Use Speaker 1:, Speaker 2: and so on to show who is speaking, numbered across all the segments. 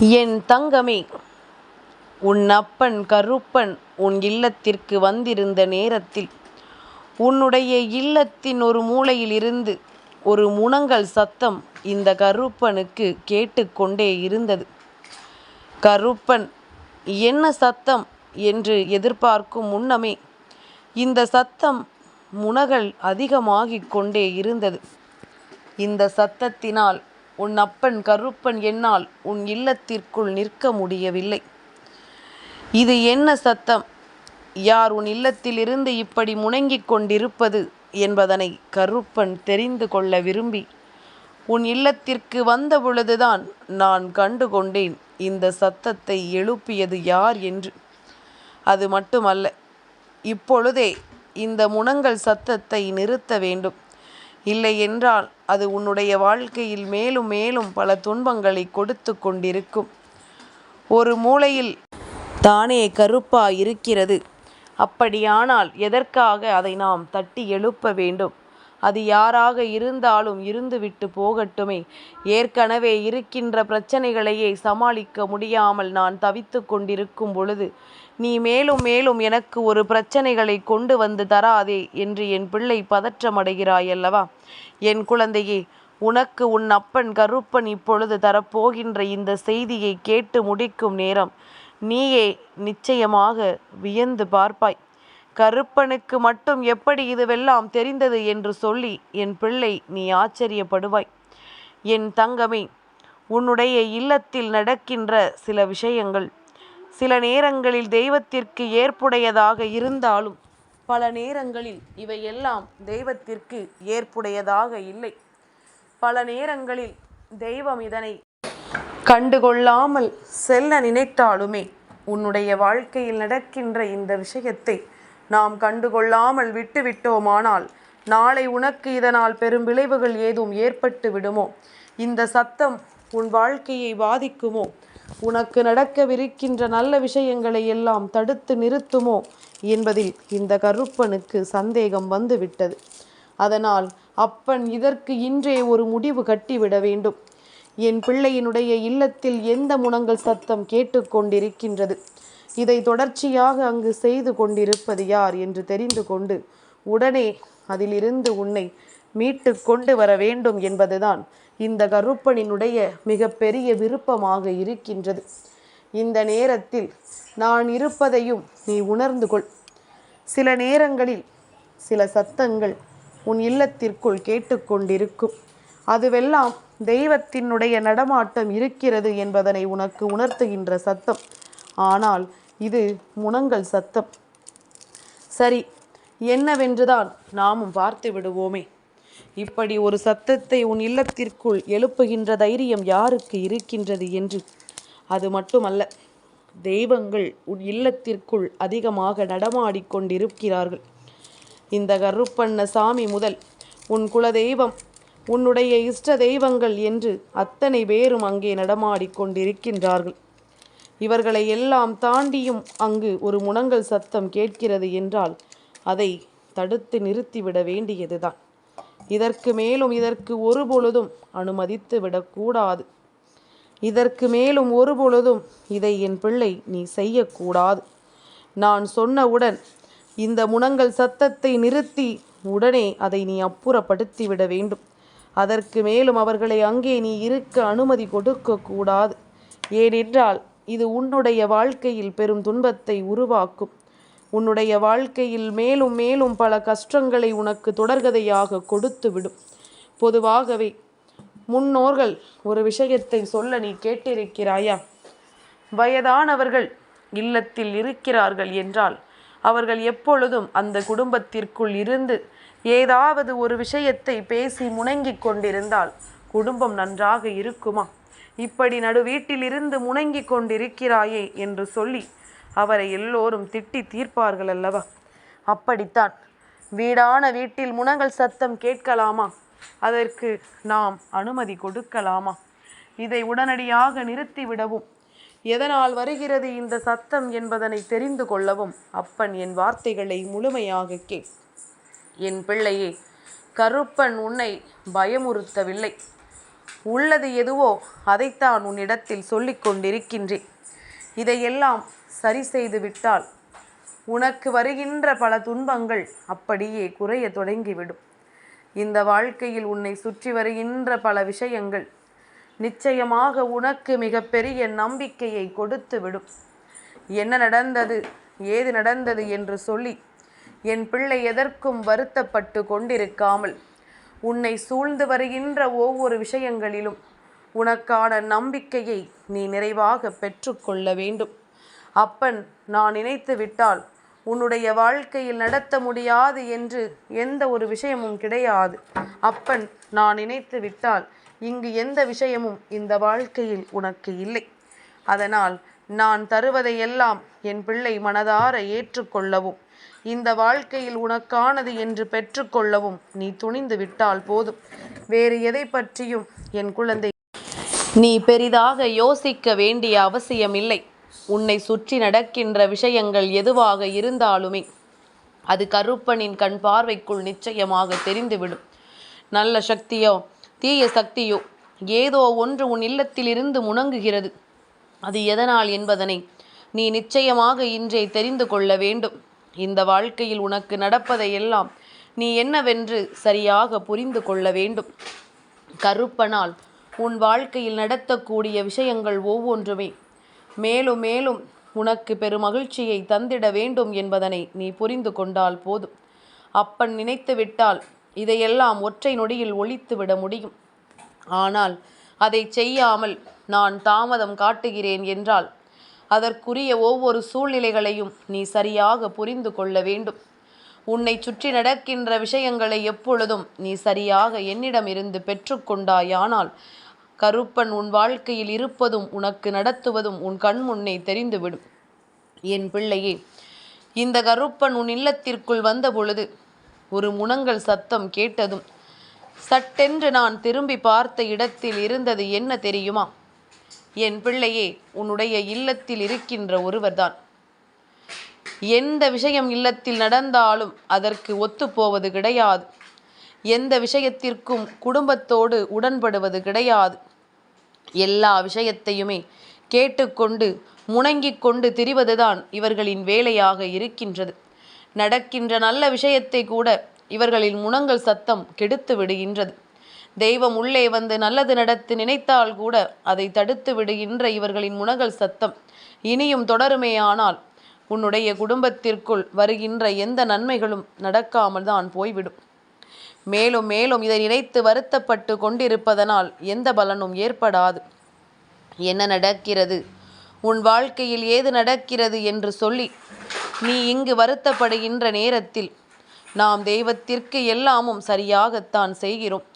Speaker 1: என் தங்கமே உன் அப்பன் கருப்பன் உன் இல்லத்திற்கு வந்திருந்த நேரத்தில் உன்னுடைய இல்லத்தின் ஒரு மூலையில் இருந்து ஒரு முனங்கல் சத்தம் இந்த கருப்பனுக்கு கேட்டுக்கொண்டே இருந்தது. கருப்பன் என்ன சத்தம் என்று எதிர்பார்க்கும் முன்னமே இந்த சத்தம் முனகல் அதிகமாகிக் கொண்டே இருந்தது. இந்த சத்தத்தினால் உன் அப்பன் கருப்பன் என்னால் உன் இல்லத்திற்குள் நிற்க முடியவில்லை. இது என்ன சத்தம்? யார் உன் இல்லத்திலிருந்து இப்படி முணங்கிக் கொண்டிருப்பது என்பதனை கருப்பன் தெரிந்து கொள்ள விரும்பி உன் இல்லத்திற்கு வந்த பொழுதுதான் நான் கண்டு கொண்டேன் இந்த சத்தத்தை எழுப்பியது யார் என்று. அது மட்டுமல்ல இப்பொழுதே இந்த முனங்கள் சத்தத்தை நிறுத்த வேண்டும். இல்லை என்றால் அது உன்னுடைய வாழ்க்கையில் மேலும் மேலும் பல துன்பங்களை கொடுத்து கொண்டிருக்கும். ஒரு மூலையில் தானே கருப்பா இருக்கிறது. அப்படியானால் எதற்காக அதை நாம் தட்டி எழுப்ப வேண்டும்? அது யாராக இருந்தாலும் இருந்துவிட்டு போகட்டுமே. ஏற்கனவே இருக்கின்ற பிரச்சனைகளையே சமாளிக்க முடியாமல் நான் தவித்து கொண்டிருக்கும் பொழுது நீ மேலும் மேலும் எனக்கு ஒரு பிரச்சனைகளை கொண்டு வந்து தராதே என்று என் பிள்ளை பதற்றமடைகிறாயல்லவா என் குழந்தையே உனக்கு உன் அப்பன் கருப்பன் இப்பொழுது தரப்போகின்ற இந்த செய்தியை கேட்டு முடிக்கும் நேரம். நீயே நிச்சயமாக வியந்து பார்ப்பாய். கருப்பனுக்கு மட்டும் எப்படி இதுவெல்லாம் தெரிந்தது என்று சொல்லி என் பிள்ளை நீ ஆச்சரியப்படுவாய். என் தங்கமே உன்னுடைய இல்லத்தில் நடக்கின்ற சில விஷயங்கள் சில நேரங்களில் தெய்வத்திற்கு ஏற்புடையதாக இருந்தாலும் பல நேரங்களில் இவையெல்லாம் தெய்வத்திற்கு ஏற்புடையதாக இல்லை. பல நேரங்களில் தெய்வம் இதனை கண்டுகொள்ளாமல் செல்ல நினைத்தாலுமே உன்னுடைய வாழ்க்கையில் நடக்கின்ற இந்த விஷயத்தை நாம் கண்டுகொள்ளாமல் விட்டுவிட்டோமானால் நாளை உனக்கு இதனால் பெரும் விளைவுகள் ஏதும் ஏற்பட்டு விடுமோ? இந்த சத்தம் உன் வாழ்க்கையை பாதிக்குமோ? உனக்கு நடக்கவிருக்கின்ற நல்ல விஷயங்களை எல்லாம் தடுத்து நிறுத்துமோ என்பதில் இந்த கருப்பனுக்கு சந்தேகம் வந்துவிட்டது. அதனால் அப்பன் இதற்கு இன்றே ஒரு முடிவு கட்டிவிட வேண்டும். என் பிள்ளையினுடைய இல்லத்தில் எந்த முனங்கள் சத்தம் கேட்டுக்கொண்டிருக்கின்றது இதை தொடர்ச்சியாக அங்கு செய்து கொண்டிருப்பது யார் என்று தெரிந்து கொண்டு உடனே அதிலிருந்து உன்னை மீட்டு கொண்டு வர வேண்டும் என்பதுதான் இந்த கருப்பனினுடைய மிகப்பெரிய விருப்பமாக இருக்கின்றது. இந்த நேரத்தில் நான் இருப்பதையும் நீ உணர்ந்து கொள். சில நேரங்களில் சில சத்தங்கள் உன் இல்லத்திற்குள் கேட்டுக்கொண்டிருக்கும். அதுவெல்லாம் தெய்வத்தினுடைய நடமாட்டம் இருக்கிறது என்பதனை உனக்கு உணர்த்துகின்ற சத்தம். ஆனால் இது முனங்கள் சத்தம். சரி என்னவென்றுதான் நாமும் பார்த்து விடுவோமே. இப்படி ஒரு சத்தத்தை உன் இல்லத்திற்குள் எழுப்புகின்ற தைரியம் யாருக்கு இருக்கின்றது என்று? அது மட்டுமல்ல தெய்வங்கள் உன் இல்லத்திற்குள் அதிகமாக நடமாடிக்கொண்டிருக்கிறார்கள் இந்த கருப்பண்ண சாமி முதல் உன் குலதெய்வம் உன்னுடைய இஷ்ட தெய்வங்கள் என்று அத்தனை பேரும் அங்கே நடமாடிக்கொண்டிருக்கின்றார்கள் இவர்களை எல்லாம் தாண்டியும் அங்கு ஒரு முனங்கல் சத்தம் கேட்கிறது என்றால் அதை தடுத்து நிறுத்திவிட வேண்டியதுதான். இதற்கு மேலும் இதற்கு ஒரு பொழுதும் அனுமதித்து விடக்கூடாது. இதற்கு மேலும் ஒரு பொழுதும் இதை என் பிள்ளை நீ செய்யக்கூடாது. நான் சொன்னவுடன் இந்த முனங்கள் சத்தத்தை நிறுத்தி உடனே அதை நீ அப்புறப்படுத்தி விட வேண்டும். அதற்கு மேலும் அவர்களை அங்கே நீ இருக்க அனுமதி கொடுக்கக்கூடாது. ஏனென்றால் இது உன்னுடைய வாழ்க்கையில் பெரும் துன்பத்தை உருவாக்கும். உன்னுடைய வாழ்க்கையில் மேலும் மேலும் பல கஷ்டங்களை உனக்கு தொடர்கதையாக கொடுத்து விடும் பொதுவாகவே முன்னோர்கள் ஒரு விஷயத்தை சொல்ல நீ கேட்டிருக்கிறாயா? வயதானவர்கள் இல்லத்தில் இருக்கிறார்கள் என்றால் அவர்கள் எப்பொழுதும் அந்த குடும்பத்திற்குள் இருந்து ஏதாவது ஒரு விஷயத்தை பேசி முணங்கிக் கொண்டிருந்தால் குடும்பம் நன்றாக இருக்குமா? இப்படி நடுவீட்டிலிருந்து முணங்கிக் கொண்டிருக்கிறாயே என்று சொல்லி அவரை எல்லோரும் திட்டி தீர்ப்பார்கள் அல்லவா? அப்படித்தான். வீடான வீட்டில் முனங்கள் சத்தம் கேட்கலாமா? அதற்கு நாம் அனுமதி கொடுக்கலாமா? இதை உடனடியாக நிறுத்திவிடவும் எதனால் வருகிறது இந்த சத்தம் என்பதனை தெரிந்து கொள்ளவும் அப்பன் என் வார்த்தைகளை முழுமையாக கே என் பிள்ளையே கருப்பன் உன்னை பயமுறுத்தவில்லை. உள்ளது எதுவோ அதைத்தான் உன்னிடத்தில் சொல்லிக் கொண்டிருக்கின்றேன் இதையெல்லாம் சரி செய்து விட்டால் உனக்கு வருகின்ற பல துன்பங்கள் அப்படியே குறைய தொடங்கிவிடும். இந்த வாழ்க்கையில் உன்னை சுற்றி வருகின்ற பல விஷயங்கள் நிச்சயமாக உனக்கு மிகப்பெரிய நம்பிக்கையை கொடுத்து விடும் என்ன நடந்தது ஏது நடந்தது என்று சொல்லி என் பிள்ளை எதற்கும் வருத்தப்பட்டு கொண்டிருக்காமல் உன்னை சூழ்ந்து வருகின்ற ஒவ்வொரு விஷயங்களிலும் உனக்கான நம்பிக்கையை நீ நிறைவாக பெற்றுக்கொள்ள வேண்டும். அப்பன் நான் நினைத்து விட்டால் உன்னுடைய வாழ்க்கையில் நடத்த முடியாது என்று எந்த ஒரு விஷயமும் கிடையாது. அப்பன் நான் நினைத்து விட்டால் இங்கு எந்த விஷயமும் இந்த வாழ்க்கையில் உனக்கு இல்லை. அதனால் நான் தருவதையெல்லாம் என் பிள்ளை மனதார ஏற்றுக்கொள்ளவும் இந்த வாழ்க்கையில் உனக்கானது என்று பெற்றுக்கொள்ளவும் நீ துணிந்து விட்டால் போதும். வேறு எதை பற்றியும் என் குழந்தை நீ பெரிதாக யோசிக்க வேண்டிய அவசியமில்லை. உன்னை சுற்றி நடக்கின்ற விஷயங்கள் எதுவாக இருந்தாலுமே அது கருப்பனின் கண் பார்வைக்குள் நிச்சயமாக தெரிந்துவிடும். நல்ல சக்தியோ தீய சக்தியோ ஏதோ ஒன்று உன் இல்லத்திலிருந்து முணங்குகிறது. அது எதனால் என்பதனை நீ நிச்சயமாக இன்றே தெரிந்து கொள்ள வேண்டும். இந்த வாழ்க்கையில் உனக்கு நடப்பதையெல்லாம் நீ என்னவென்று சரியாக புரிந்து கொள்ள வேண்டும். கருப்பனால் உன் வாழ்க்கையில் நடத்தக்கூடிய விஷயங்கள் ஒவ்வொன்றுமே மேலும் மேலும் உனக்கு பெருமகிழ்ச்சியை தந்திட வேண்டும் என்பதனை நீ புரிந்து கொண்டால் போதும். அப்பன் நினைத்து விட்டால் இதையெல்லாம் ஒற்றை நொடியில் ஒழித்து விட முடியும். ஆனால் அதை செய்யாமல் நான் தாமதம் காட்டுகிறேன் என்றால் அதற்குரிய ஒவ்வொரு சூழ்நிலைகளையும் நீ சரியாக புரிந்து கொள்ள வேண்டும். உன்னை சுற்றி நடக்கின்ற விஷயங்களை எப்பொழுதும் நீ சரியாக என்னிடமிருந்து பெற்றுக்கொண்டாயானால் கருப்பன் உன் வாழ்க்கையில் இருப்பதும் உனக்கு நடத்துவதும் உன் கண் முன்னே தெரிந்துவிடும். என் பிள்ளையே இந்த கருப்பன் உன் இல்லத்திற்குள் வந்த பொழுது ஒரு முனங்கள் சத்தம் கேட்டதும் சட்டென்று நான் திரும்பி பார்த்த இடத்தில் இருந்தது என்ன தெரியுமா? என் பிள்ளையே உன்னுடைய இல்லத்தில் இருக்கின்ற ஒருவர்தான். எந்த விஷயம் இல்லத்தில் நடந்தாலும் அதற்கு ஒத்துப்போவது கிடையாது. எந்த விஷயத்திற்கும் குடும்பத்தோடு உடன்படுவது கிடையாது. எல்லா விஷயத்தையுமே கேட்டுக்கொண்டு முணங்கிக் கொண்டு திரிவதுதான் இவர்களின் வேலையாக இருக்கின்றது. நடக்கின்ற நல்ல விஷயத்தை கூட இவர்களின் முனங்கள் சத்தம் கெடுத்து விடுகின்றது. தெய்வம் உள்ளே வந்து நல்லது நடத்து நினைத்தால் கூட அதை தடுத்து விடுகின்ற இவர்களின் முணங்கள் சத்தம் இனியும் தொடருமேயானால் உன்னுடைய குடும்பத்திற்குள் வருகின்ற எந்த நன்மைகளும் நடக்காமல் தான் போய்விடும். மேலும் மேலும் இதை நினைத்து வருத்தப்பட்டு கொண்டிருப்பதனால் எந்த பலனும் ஏற்படாது. என்ன நடக்கிறது? உன் வாழ்க்கையில் ஏது நடக்கிறது என்று சொல்லி நீ இங்கு வருத்தப்படுகின்ற நேரத்தில் நாம் தெய்வத்திற்கு எல்லாமும் சரியாகத்தான் செய்கிறோம்.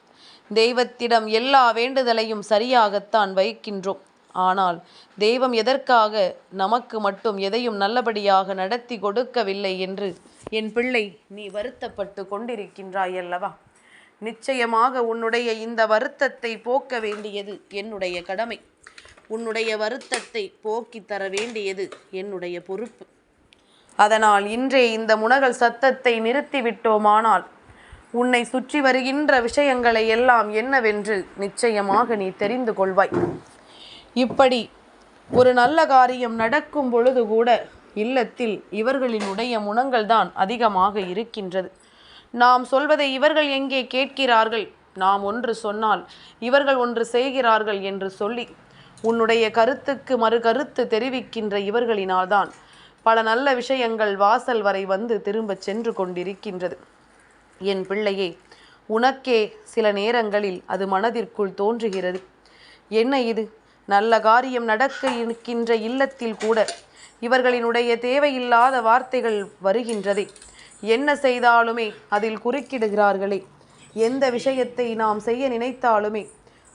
Speaker 1: தெய்வத்திடம் எல்லா வேண்டுதலையும் சரியாகத்தான் வைக்கின்றோம். ஆனால் தெய்வம் எதற்காக நமக்கு மட்டும் எதையும் நல்லபடியாக நடத்தி கொடுக்கவில்லை என்று என் பிள்ளை நீ வருத்தப்பட்டு கொண்டிருக்கின்றாய் அல்லவா நிச்சயமாக உன்னுடைய இந்த வருத்தத்தை போக்க வேண்டியது என்னுடைய கடமை. உன்னுடைய வருத்தத்தை போக்கி தர வேண்டியது என்னுடைய பொறுப்பு. அதனால் இன்றே இந்த முனகல் சத்தத்தை நிறுத்திவிட்டோமானால் உன்னை சுற்றி வருகின்ற விஷயங்களை எல்லாம் என்னவென்று நிச்சயமாக நீ தெரிந்து கொள்வாய். இப்படி ஒரு நல்ல காரியம் நடக்கும் பொழுது கூட இல்லத்தில் இவர்களினுடைய முனங்கள் தான் அதிகமாக இருக்கின்றது. நாம் சொல்வதை இவர்கள் எங்கே கேட்கிறார்கள்? நாம் ஒன்று சொன்னால் இவர்கள் ஒன்று செய்கிறார்கள் என்று சொல்லி உன்னுடைய கருத்துக்கு மறு கருத்து தெரிவிக்கின்ற இவர்களினால்தான் பல நல்ல விஷயங்கள் வாசல் வரை வந்து திரும்பச் சென்று கொண்டிருக்கின்றது. என் பிள்ளையே உனக்கே சில நேரங்களில் அது மனதிற்குள் தோன்றுகிறது. என்ன இது? நல்ல காரியம் நடக்க இருக்கின்ற இல்லத்தில் கூட இவர்களினுடைய தேவையில்லாத வார்த்தைகள் வருகின்றதே. என்ன செய்தாலுமே அதில் குறுக்கிடுகிறார்களே. எந்த விஷயத்தை நாம் செய்ய நினைத்தாலுமே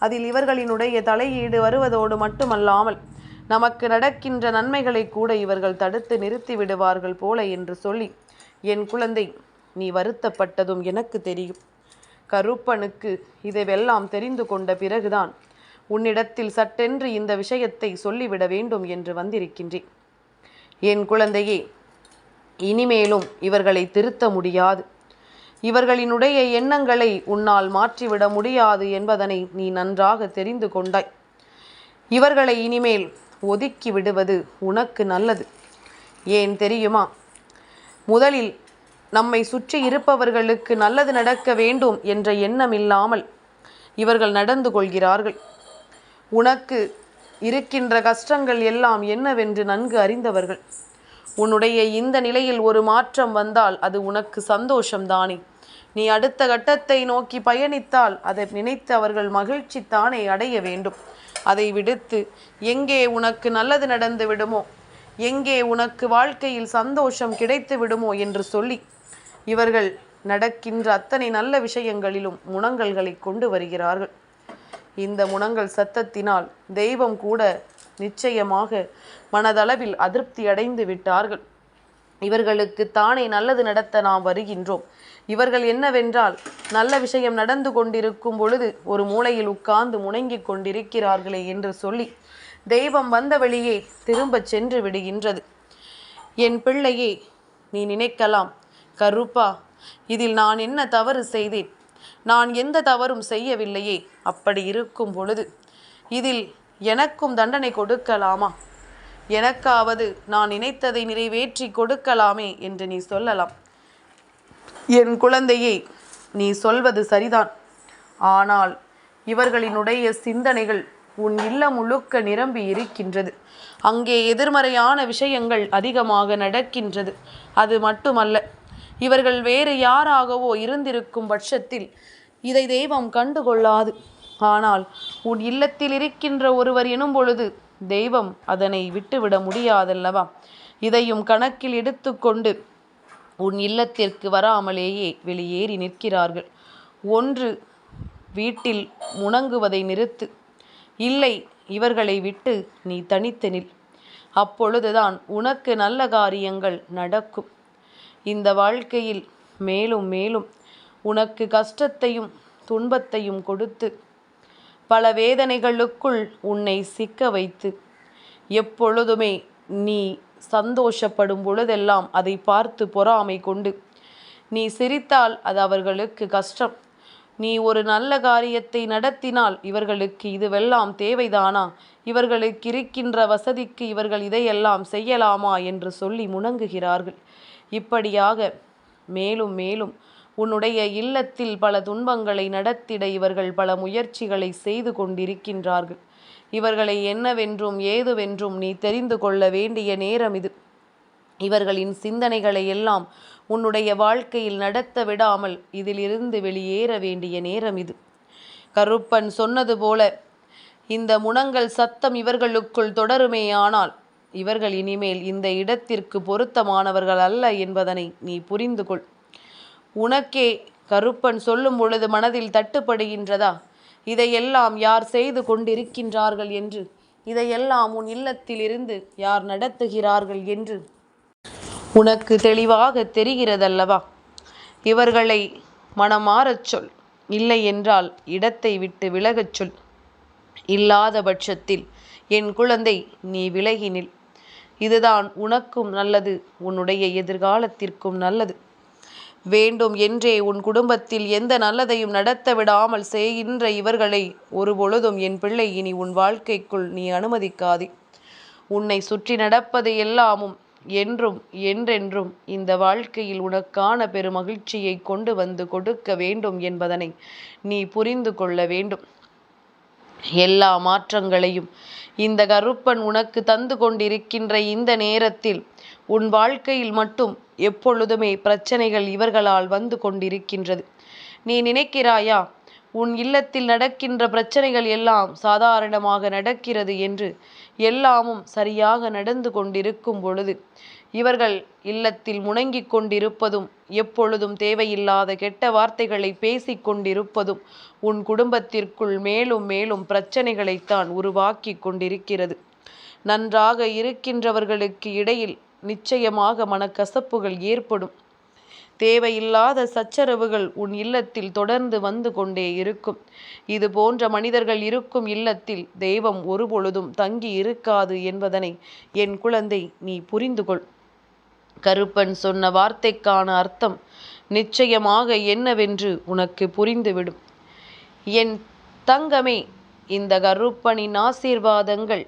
Speaker 1: அதில் இவர்களினுடைய தலையீடு வருவதோடு மட்டுமல்லாமல் நமக்கு நடக்கின்ற நன்மைகளை கூட இவர்கள் தடுத்து நிறுத்தி விடுவார்கள் போல என்று சொல்லி என் குழந்தை நீ வருத்தப்பட்டதும் எனக்கு தெரியும். கருப்பனுக்கு இதைவெல்லாம் தெரிந்து கொண்ட பிறகுதான் உன்னிடத்தில் சட்டென்று இந்த விஷயத்தை சொல்லிவிட வேண்டும் என்று வந்திருக்கின்றேன். என் குழந்தையே இனிமேலும் இவர்களை திருத்த முடியாது. இவர்களினுடைய எண்ணங்களை உன்னால் மாற்றிவிட முடியாது என்பதனை நீ நன்றாக தெரிந்து கொண்டாய். இவர்களை இனிமேல் ஒதுக்கி விடுவது உனக்கு நல்லது. ஏன் தெரியுமா? முதலில் நம்மை சுற்றி இருப்பவர்களுக்கு நல்லது நடக்க வேண்டும் என்ற எண்ணம் இல்லாமல் இவர்கள் நடந்து கொள்கிறார்கள். உனக்கு இருக்கின்ற கஷ்டங்கள் எல்லாம் என்னவென்று நன்கு அறிந்தவர்கள். உன்னுடைய இந்த நிலையில் ஒரு மாற்றம் வந்தால் அது உனக்கு சந்தோஷம்தானே. நீ அடுத்த கட்டத்தை நோக்கி பயணித்தால் அதை நினைத்து அவர்கள் மகிழ்ச்சி தானே அடைய வேண்டும். அதை விடுத்து எங்கே உனக்கு நல்லது நடந்து விடுமோ? எங்கே உனக்கு வாழ்க்கையில் சந்தோஷம் கிடைத்து விடுமோ? என்று சொல்லி இவர்கள் நடக்கின்ற அத்தனை நல்ல விஷயங்களிலும் முணங்கல்களை கொண்டு வருகிறார்கள். இந்த முனங்கள் சத்தத்தினால் தெய்வம் கூட நிச்சயமாக மனதளவில் அதிருப்தி அடைந்து விட்டார்கள். இவர்களுக்கு தானே நல்லது நடத்த நாம் வருகின்றோம். இவர்கள் என்னவென்றால் நல்ல விஷயம் நடந்து கொண்டிருக்கும் பொழுது ஒரு மூலையில் உட்கார்ந்து முணங்கிக் கொண்டிருக்கிறார்களே என்று சொல்லி தெய்வம் வந்த வழியே திரும்பச் சென்று விடுகின்றது. என் பிள்ளையே நீ நினைக்கலாம். கருப்பா இதில் நான் என்ன தவறு செய்தேன்? நான் எந்த தவறும் செய்யவில்லையே. அப்படி இருக்கும் பொழுது இதில் எனக்கும் தண்டனை கொடுக்கலாமா? எனக்காவது நான் நினைத்ததை நிறைவேற்றி கொடுக்கலாமே என்று நீ சொல்லலாம். என் குழந்தையே நீ சொல்வது சரிதான். ஆனால் இவர்களினுடைய சிந்தனைகள் உன் இல்லம் முழுக்க நிரம்பி இருக்கின்றது. அங்கே எதிர்மறையான விஷயங்கள் அதிகமாக நடக்கின்றது. அது மட்டுமல்ல இவர்கள் வேறு யாராகவோ இருந்திருக்கும் பட்சத்தில் இதை தெய்வம் கண்டுகொள்ளாது. ஆனால் உன் இல்லத்தில் இருக்கின்ற ஒருவர் எனும் பொழுது தெய்வம் அதனை விட்டுவிட முடியாதல்லவா? இதையும் கணக்கில் எடுத்துக்கொண்டு உன் இல்லத்திற்கு வராமலேயே வெளியேறி நிற்கிறார்கள். ஒன்று வீட்டில் முணங்குவதை நிறுத்து. இல்லை இவர்களை விட்டு நீ தனித்து நில். அப்பொழுதுதான் உனக்கு நல்ல காரியங்கள் நடக்கும். இந்த வாழ்க்கையில் மேலும் மேலும் உனக்கு கஷ்டத்தையும் துன்பத்தையும் கொடுத்து பல வேதனைகளுக்குள் உன்னை சிக்க வைத்து எப்பொழுதுமே நீ சந்தோஷப்படும் பொழுதெல்லாம் அதை பார்த்து பொறாமை கொண்டு நீ சிரித்தால் அது அவர்களுக்கு கஷ்டம். நீ ஒரு நல்ல காரியத்தை நடத்தினால் இவர்களுக்கு இதுவெல்லாம் தேவைதானா? இவர்களுக்கு இருக்கின்ற வசதிக்கு இவர்கள் இதையெல்லாம் செய்யலாமா? என்று சொல்லி முணங்குகிறார்கள். இப்படியாக மேலும் மேலும் உன்னுடைய இல்லத்தில் பல துன்பங்களை நடத்திட இவர்கள் பல முயற்சிகளை செய்து கொண்டிருக்கின்றார்கள். இவர்களை என்னவென்றும் ஏதுவென்றும் நீ தெரிந்து கொள்ள வேண்டிய நேரம் இது. இவர்களின் சிந்தனைகளை எல்லாம் உன்னுடைய வாழ்க்கையில் நடத்த விடாமல் இதிலிருந்து வெளியேற வேண்டிய நேரம் இது. கருப்பன் சொன்னது போல இந்த முனங்கள் சத்தம் இவர்களுக்குள் தொடருமேயானால் இவர்கள் இனிமேல் இந்த இடத்திற்கு பொருத்தமானவர்கள் அல்ல என்பதனை நீ புரிந்து கொள் உனக்கே கருப்பன் சொல்லும் பொழுது மனதில் தட்டுப்படுகின்றதா? இதையெல்லாம் யார் செய்து கொண்டிருக்கின்றார்கள் என்று? இதையெல்லாம் உன் இல்லத்திலிருந்து யார் நடத்துகிறார்கள் என்று? உனக்கு தெளிவாக தெரிகிறதல்லவா? இவர்களை மனமாறச் சொல். இல்லை என்றால் இடத்தை விட்டு விலகச் சொல். இல்லாத பட்சத்தில் என் குழந்தை நீ விலகினில் இதுதான் உனக்கும் நல்லது உன்னுடைய எதிர்காலத்திற்கும் நல்லது. வேண்டும் என்றே உன் குடும்பத்தில் எந்த நல்லதையும் நடத்த விடாமல் செய்கின்ற இவர்களை ஒரு பொழுதும் என் பிள்ளை இனி உன் வாழ்க்கைக்குள் நீ அனுமதிக்காதே. உன்னை சுற்றி நடப்பது எல்லாமும் என்றும் என்றென்றும் இந்த வாழ்க்கையில் உனக்கான பெருமகிழ்ச்சியை கொண்டு வந்து கொடுக்க வேண்டும் என்பதனை நீ புரிந்து கொள்ள வேண்டும். எல்லா மாற்றங்களையும் இந்த கருப்பன் உனக்கு தந்து கொண்டிருக்கின்ற இந்த நேரத்தில் உன் வாழ்க்கையில் மட்டும் எப்பொழுதுமே பிரச்சனைகள் இவர்களால் வந்து கொண்டிருக்கின்றது. நீ நினைக்கிறாயா உன் இல்லத்தில் நடக்கின்ற பிரச்சனைகள் எல்லாம் சாதாரணமாக நடக்கிறது என்று எல்லாமும் சரியாக நடந்து கொண்டிருக்கும் பொழுது இவர்கள் இல்லத்தில் முணங்கிக் கொண்டிருப்பதும் எப்பொழுதும் தேவையில்லாத கெட்ட வார்த்தைகளை பேசிக் கொண்டிருப்பதும் உன் குடும்பத்திற்குள் மேலும் மேலும் பிரச்சனைகளைத்தான் உருவாக்கி கொண்டிருக்கிறது. நன்றாக இருக்கின்றவர்களுக்கு இடையில் நிச்சயமாக மனக்கசப்புகள் ஏற்படும். தேவையில்லாத சச்சரவுகள் உன் இல்லத்தில் தொடர்ந்து வந்து கொண்டே இருக்கும். இது போன்ற மனிதர்கள் இருக்கும் இல்லத்தில் தெய்வம் ஒருபொழுதும் தங்கி இருக்காது என்பதனை என் குழந்தை நீ புரிந்து கொள். கருப்பன் சொன்ன வார்த்தைக்கான அர்த்தம் நிச்சயமாக என்னவென்று உனக்கு புரிந்துவிடும். என் தங்கமே இந்த கருப்பனின் ஆசீர்வாதங்கள்